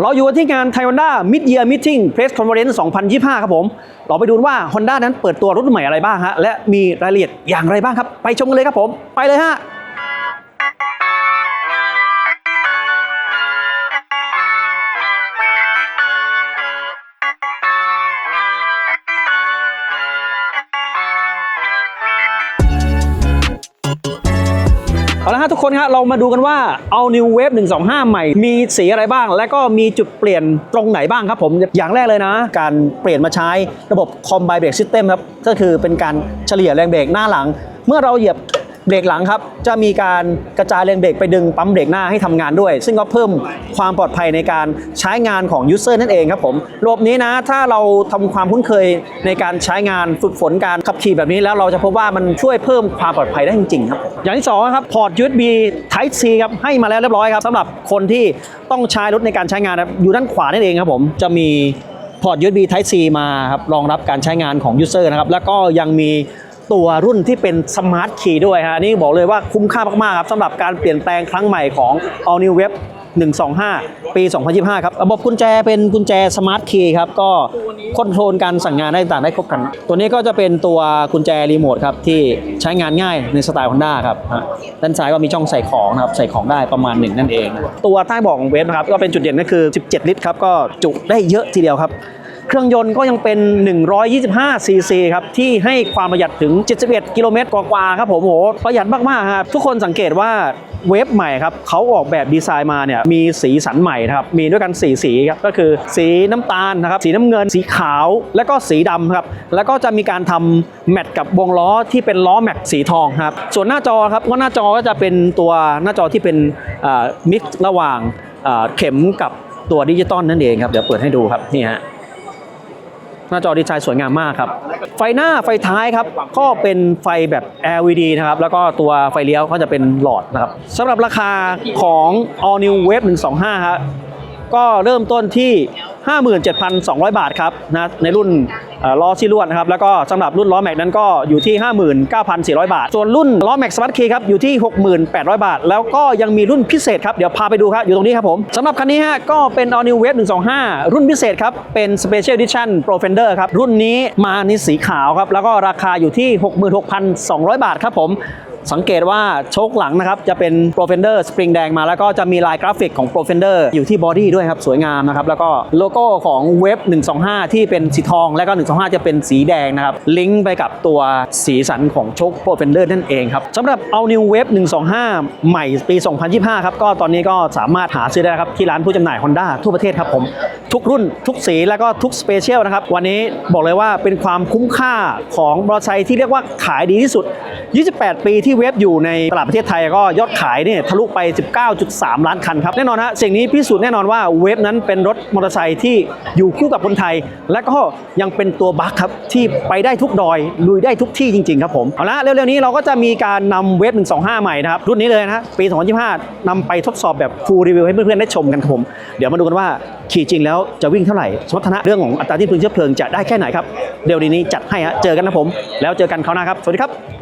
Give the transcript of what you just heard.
เราอยู่ที่งาน t ท Honda Mid Year Meeting Press Conference 2025 ครับผม เราไปดูว่า Honda นั้นเปิดตัวรถใหม่อะไรบ้างฮะ และมีรายละเอียดอย่างไรบ้างครับ ไปชมกันเลยครับผม ไปเลยฮะ เอาละฮะทุกคนครับเรามาดูกันว่าเอา New Wave 125 ใหม่ มีสีอะไรบ้าง และก็มีจุดเปลี่ยนตรงไหนบ้างครับผมอย่างแรกเลยนะ การเปลี่ยนมาใช้ระบบ Combine Brake System ครับก็คือเป็นการเฉลี่ยแรงเบรกหน้าหลัง เมื่อเราเหยียบ เบรกหลังครับจะมีการกระจายแรงเบรกไปดึงปั๊มเบรกหน้าให้ทำงานด้วย ซึ่งก็เพิ่มความปลอดภัยในการใช้งานของยูเซอร์นั่นเองครับผมระบนี้นะถ้าเราทำความคุ้นเคยในการใช้งานฝึกฝนการขับขี่แบบนี้แล้วเราจะพบว่ามันช่วยเพิ่มความปลอดภัยได้จริงๆครับอย่างที่สองครับพอร์ต USB Type C ครับให้มาแล้วเรียบร้อยครับสำหรับคนที่ต้องใช้รถในการใช้งานอยู่ด้านขวานั่นเองครับผมจะมีพอร์ต USB Type C มาครับรองรับการใช้งานของยูเซอร์นะครับแล้วก็ยังมี ตัวรุ่นที่เป็นสมาร์ทคีย์ด้วยฮะนี่บอกเลยว่าคุ้มค่ามากๆครับสำหรับการเปลี่ยนแปลงครั้งใหม่ของ All New Web 125 ปี 2025 ครับระบบกุญแจเป็นกุญแจสมาร์ทคีย์ครับ ก็คอนโทรลการสั่งงานได้ต่างได้ครบครัน ตัวนี้ก็จะเป็นตัวกุญแจรีโมทครับ ที่ใช้งานง่ายในสไตล์ Honda ครับ ด้านซ้ายก็มีช่องใส่ของนะครับ ใส่ของได้ประมาณหนึ่งนั่นเอง ตัวใต้บอกของเวฟนะครับ ก็เป็นจุดเด่นก็คือ 17 ลิตรครับ ก็จุได้เยอะทีเดียวครับ เครื่องยนต์ก็ยังเป็น 125 ซีซีครับ ที่ให้ความประหยัดถึง 71 กิโลเมตรกว่าๆครับผมโหประหยัดมากๆครับ ทุกคนสังเกตว่าเวฟใหม่ครับเขาออกแบบดีไซน์มาเนี่ยมีสีสันใหม่นะครับ มีด้วยกัน 4 สีครับ ก็คือสีน้ำตาลนะครับ สีน้ำเงิน สีขาว และก็สีดำครับ แล้วก็จะมีการทำแมทกับวงล้อที่เป็นล้อแม็กสีทองครับ ส่วนหน้าจอครับก็หน้าจอก็จะเป็นตัวหน้าจอที่เป็นมิกซ์ระหว่างอ่อเข็มกับตัวดิจิตอลนั่นเองครับ เดี๋ยวเปิดให้ดูครับนี่ฮะ หน้าจอดีไซน์สวยงามมากครับ ไฟหน้าไฟท้ายครับ ก็เป็นไฟแบบ LED นะครับ แล้วก็ตัวไฟเลี้ยวก็จะเป็นหลอดนะครับสำหรับราคาของ All New Wave 125ครับก็เริ่มต้นที่ 57,200 บาทครับนะในรุ่น ล้อที่ลวดนะครับแล้วก็สำหรับรุ่นล้อแม็กนั้นก็อยู่ที่ 59,400 บาท ส่วนรุ่นล้อแม็กสมาร์ทคีครับอยู่ที่ 6,800 บาท แล้วก็ยังมีรุ่นพิเศษครับเดี๋ยวพาไปดูครับอยู่ตรงนี้ครับผมสำหรับคันนี้ฮะก็เป็น All New Wave 125 รุ่นพิเศษครับเป็น Special Edition Pro Fender ครับรุ่นนี้มาในสีขาวครับแล้วก็ราคาอยู่ที่ 66,200 บาทครับผม สังเกตว่าโชคหลังนะครับจะเป็น Pro Fender สปริงแดงมาแล้วก็จะมีลายกราฟิกของ Pro Fender อยู่ที่บอดี้ด้วยครับ สวยงามนะครับ แล้วก็โลโก้ของเว็บ 125 ที่เป็นสีทอง แล้วก็ 125 จะเป็นสีแดงนะครับ ลิงก์ไปกับตัวสีสันของโชค Pro Fender นั่นเองครับสำหรับ All New Wave 125 ใหม่ปี 2025 ครับ ก็ตอนนี้ก็สามารถหาซื้อได้ครับ ที่ร้านผู้จำหน่าย Honda ทั่วประเทศครับผมทุกรุ่นทุกสีแล้วก็ทุกสเปเชียลนะครับวันนี้บอกเลยว่าเป็นความคุ้มค่าของมอเตอร์ไซค์ที่เรียกว่าขายดีที่สุด 28 ปีที่เว็บอยู่ในตลาดประเทศไทยก็ยอดขายเนี่ยทะลุไป 19.3 ล้านคันครับแน่นอนฮะสิ่งนี้พิสูจน์แน่นอนว่าเว็บนั้นเป็นรถมอเตอร์ไซค์ที่อยู่คู่กับคนไทย และก็ยังเป็นตัวบัคครับที่ไปได้ทุกดอยลุยได้ทุกที่จริงๆครับผมเอาละเร็วๆนี้เราก็จะมีการนำเว็บ 125 ใหม่นะครับรุ่นนี้เลยนะปี 2025นำไปทดสอบแบบ full review ให้เพื่อนๆได้ชมกันครับผมเดี๋ยวมาดูกันว่าขี่จริงแล้วจะวิ่งเท่าไหร่สมรรถนะเรื่องของอัตราที่พึงเชื้อเพลิงจะได้แค่ไหนครับเดี๋ยวนี้จัดให้ฮะเจอกันนะผม แล้วเจอกันคราวหน้าครับ สวัสดีครับ